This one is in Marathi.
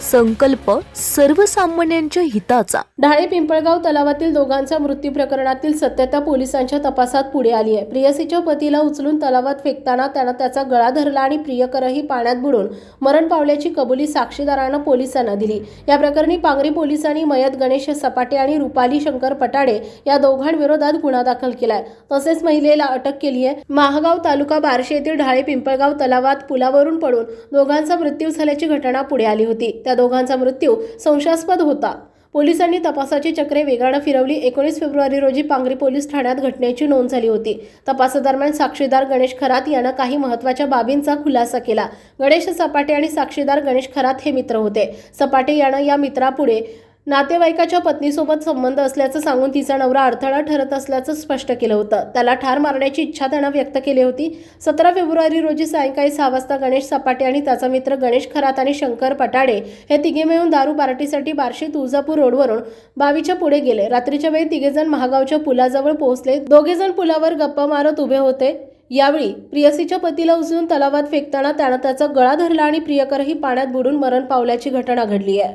संकल्प सर्वसामान्यांच्या हिताचा. ढाळे पिंपळगाव तलावातील दोघांचा मृत्यू प्रकरणातील सत्यता पोलिसांच्या तपासात पुढे आली आहे. प्रियसीच्या पतीला उचलून तलावात फेकताना त्यानं त्याचा गळा धरला आणि प्रियकरही पाण्यात बुडून मरण पावल्याची कबुली साक्षीदारानं पोलिसांना दिली. या प्रकरणी पांगरी पोलिसांनी मयत गणेश सपाटे आणि रुपाली शंकर पटाडे या दोघांविरोधात गुन्हा दाखल केलाय. तसेच महिलेला अटक केली आहे. महागाव तालुका बारशे येथील ढाळे पिंपळगाव तलावात पुलावरून पडून दोघांचा मृत्यू झाल्याची घटना पुढे आली होती. त्या दोघांचा मृत्यू संशयास्पद होता. पोलिसांनी तपासाची चक्रे वेगानं फिरवली. एकोणीस फेब्रुवारी रोजी पांगरी पोलीस ठाण्यात घटनेची नोंद झाली होती. तपासादरम्यान साक्षीदार गणेश खरात यानं काही महत्त्वाच्या बाबींचा खुलासा केला. गणेश सपाटे आणि साक्षीदार गणेश खरात हे मित्र होते. सपाटे यानं या मित्रापुढे नातेवाईकाच्या पत्नीसोबत संबंध असल्याचं सांगून तिचा नवरा अडथळा ठरत असल्याचं स्पष्ट केलं होतं. त्याला ठार मारण्याची इच्छा त्यानं व्यक्त केली होती. सतरा फेब्रुवारी रोजी सायंकाळी सहा वाजता गणेश सपाटे आणि त्याचा मित्र गणेश खरात आणि शंकर पटाडे हे तिघे मिळून दारू पार्टीसाठी बार्शी तुळजापूर रोडवरून बावीच्या पुढे गेले. रात्रीच्या वेळी तिघेजण महागावच्या पुलाजवळ पोहोचले. दोघेजण पुलावर गप्पा मारत उभे होते. यावेळी प्रियसीच्या पतीला उचलून तलावात फेकताना त्यानं त्याचा गळा धरला आणि प्रियकरही पाण्यात बुडून मरण पावल्याची घटना घडली आहे.